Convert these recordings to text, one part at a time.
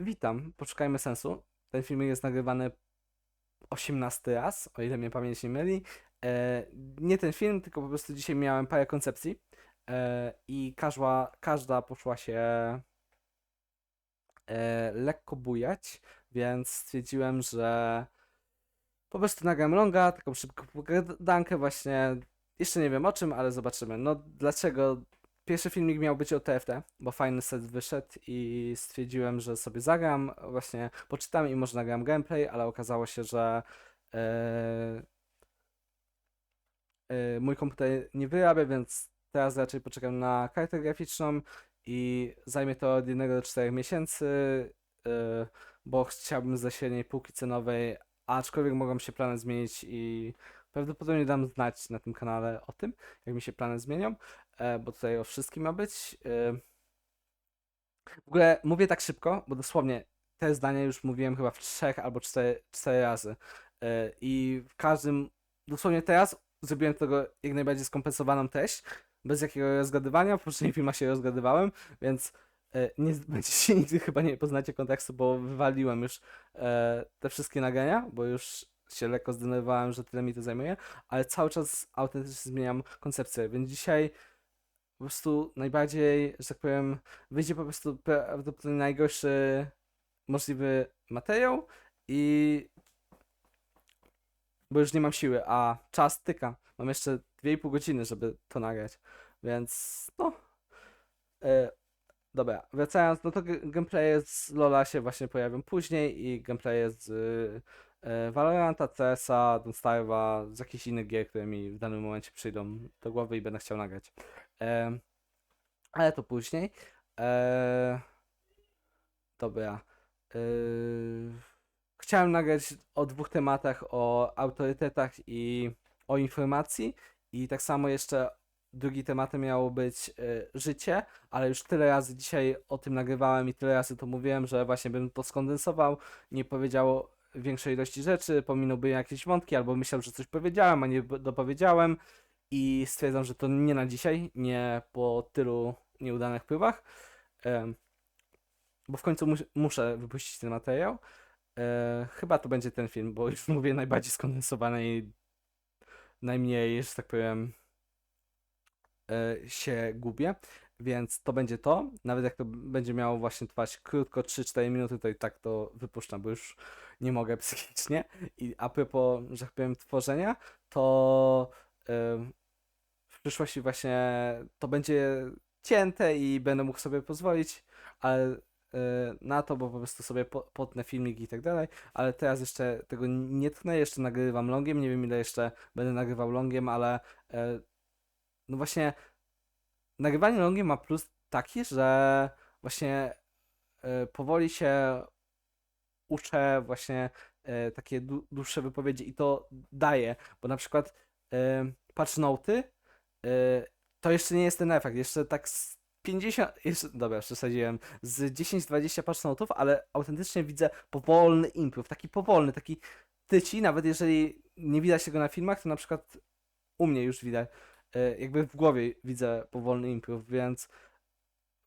witam, poszukajmy sensu. Ten filmik jest nagrywany 18 raz, o ile mnie pamięć nie myli. E, nie ten film, tylko po prostu dzisiaj miałem parę koncepcji e, i każda, każda poszła się e, lekko bujać, więc stwierdziłem, że po prostu nagram longa, taką szybką pogadankę właśnie. Jeszcze nie wiem o czym, ale zobaczymy. No dlaczego Pierwszy filmik miał być o TFT, bo fajny set wyszedł i stwierdziłem, że sobie zagram, właśnie poczytam i może nagram gameplay, ale okazało się, że e, e, mój komputer nie wyrabia, więc teraz raczej poczekam na kartę graficzną i zajmie to od 1 do 4 miesięcy, e, bo chciałbym ze średniej półki cenowej, aczkolwiek mogą się plany zmienić i prawdopodobnie dam znać na tym kanale o tym, jak mi się plany zmienią bo tutaj o wszystkim ma być. E, w ogóle mówię tak szybko, bo dosłownie te zdania już mówiłem chyba w trzech albo cztery, cztery razy. E, I w każdym, dosłownie teraz zrobiłem tego jak najbardziej skompensowaną treść, bez jakiego rozgadywania. W poprzednich filmach się rozgadywałem, więc e, nie będziecie nigdy chyba nie poznacie kontekstu, bo wywaliłem już e, te wszystkie nagrania, bo już się lekko zdenerwowałem, że tyle mi to zajmuje, ale cały czas autentycznie zmieniam koncepcję, więc dzisiaj po prostu najbardziej, że tak powiem, wyjdzie po prostu prawdopodobnie najgorszy możliwy materiał i bo już nie mam siły, a czas tyka. Mam jeszcze 2,5 godziny, żeby to nagrać, więc no. E, dobra, wracając, no to gameplaye z Lola się właśnie pojawią później i gameplaye z e, Valoranta, CS-a, Don't z jakichś innych gier, które mi w danym momencie przyjdą do głowy i będę chciał nagrać. E, ale to później. E, dobra. E, chciałem nagrać o dwóch tematach, o autorytetach i o informacji. I tak samo jeszcze drugi tematem miało być e, życie, ale już tyle razy dzisiaj o tym nagrywałem i tyle razy to mówiłem, że właśnie bym to skondensował, nie powiedział większej ilości rzeczy, pominąłbym jakieś wątki, albo myślał, że coś powiedziałem, a nie dopowiedziałem i stwierdzam, że to nie na dzisiaj, nie po tylu nieudanych próbach, bo w końcu mus muszę wypuścić ten materiał. E, chyba to będzie ten film, bo już mówię najbardziej skondensowany i najmniej, że tak powiem, e, się gubię, więc to będzie to. Nawet jak to będzie miało właśnie trwać krótko, 3-4 minuty, to i tak to wypuszczam, bo już nie mogę psychicznie. I a propos, że tak powiem, tworzenia, to w przyszłości właśnie to będzie cięte i będę mógł sobie pozwolić, ale e, na to, bo po prostu sobie po- potnę filmik i tak dalej, ale teraz jeszcze tego nie tnę, jeszcze nagrywam longiem, nie wiem ile jeszcze będę nagrywał longiem, ale e, no właśnie nagrywanie longiem ma plus taki, że właśnie e, powoli się uczę właśnie takie dłu- dłuższe wypowiedzi i to daje, bo na przykład patch noty to jeszcze nie jest ten efekt, jeszcze tak z 50, jeszcze, dobra, przesadziłem, z 10-20 patch notów, ale autentycznie widzę powolny improve, taki powolny, taki tyci, nawet jeżeli nie widać tego na filmach, to na przykład u mnie już widać, e, jakby w głowie widzę powolny improve, więc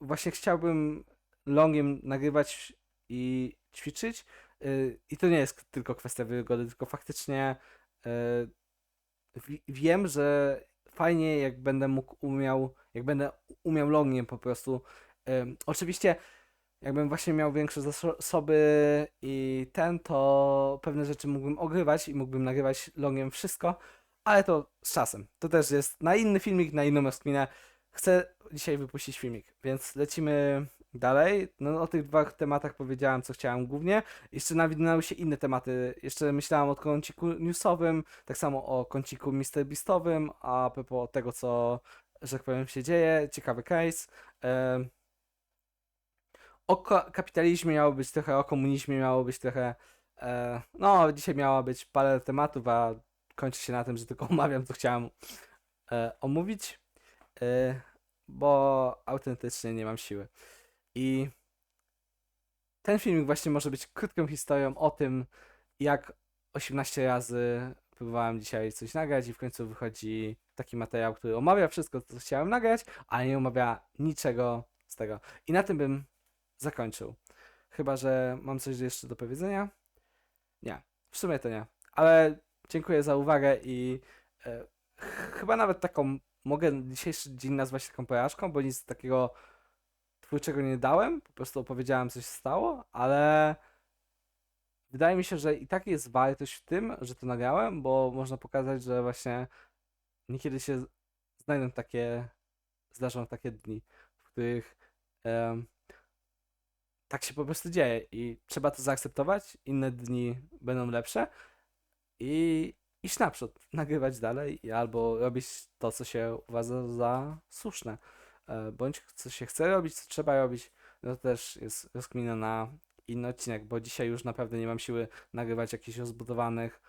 właśnie chciałbym longiem nagrywać i ćwiczyć, y, i to nie jest tylko kwestia wygody, tylko faktycznie y, wi- wiem, że fajnie jak będę mógł umiał, jak będę umiał longiem po prostu. Oczywiście jakbym właśnie miał większe zasoby i ten, to pewne rzeczy mógłbym ogrywać i mógłbym nagrywać longiem wszystko, ale to z czasem. To też jest na inny filmik, na inną rozkminę. Chcę dzisiaj wypuścić filmik, więc lecimy dalej. No, o tych dwóch tematach powiedziałem, co chciałem głównie. Jeszcze nawinęły się inne tematy. Jeszcze myślałem o kąciku newsowym, tak samo o kąciku MrBeastowym, a propos tego, co, że tak powiem, się dzieje. Ciekawy case. O ka- kapitalizmie miało być trochę, o komunizmie miało być trochę. E, no, dzisiaj miała być parę tematów, a kończy się na tym, że tylko omawiam, co chciałem e, omówić, e, bo autentycznie nie mam siły. I ten filmik właśnie może być krótką historią o tym, jak 18 razy próbowałem dzisiaj coś nagrać i w końcu wychodzi taki materiał, który omawia wszystko, co chciałem nagrać, ale nie omawia niczego z tego. I na tym bym zakończył. Chyba, że mam coś jeszcze do powiedzenia. Nie, w sumie to nie. Ale dziękuję za uwagę i e, ch- chyba nawet taką mogę dzisiejszy dzień nazwać taką porażką, bo nic takiego twórczego nie dałem. Po prostu opowiedziałem, co się stało, ale wydaje mi się, że i tak jest wartość w tym, że to nagrałem, bo można pokazać, że właśnie niekiedy się znajdą takie, zdarzą takie dni, w których em, tak się po prostu dzieje i trzeba to zaakceptować. Inne dni będą lepsze i iść naprzód, nagrywać dalej albo robić to, co się uważa za słuszne, e, bądź co się chce robić, co trzeba robić. No to też jest rozkmina na inny odcinek, bo dzisiaj już naprawdę nie mam siły nagrywać jakichś rozbudowanych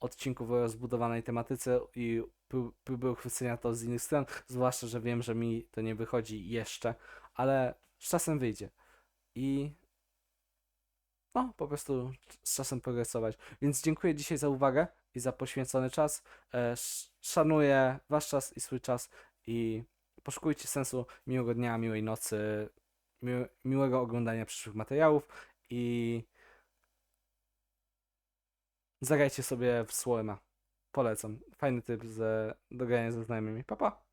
odcinków o rozbudowanej tematyce i pró- próby uchwycenia to z innych stron, zwłaszcza, że wiem, że mi to nie wychodzi jeszcze, ale z czasem wyjdzie. I no, po prostu z czasem progresować. Więc dziękuję dzisiaj za uwagę i za poświęcony czas. E, sz- Szanuję wasz czas i swój czas i poszukujcie sensu miłego dnia, miłej nocy, mi- miłego oglądania przyszłych materiałów i zagrajcie sobie w Swarma. Polecam. Fajny typ ze, do grania ze znajomymi. Pa, pa.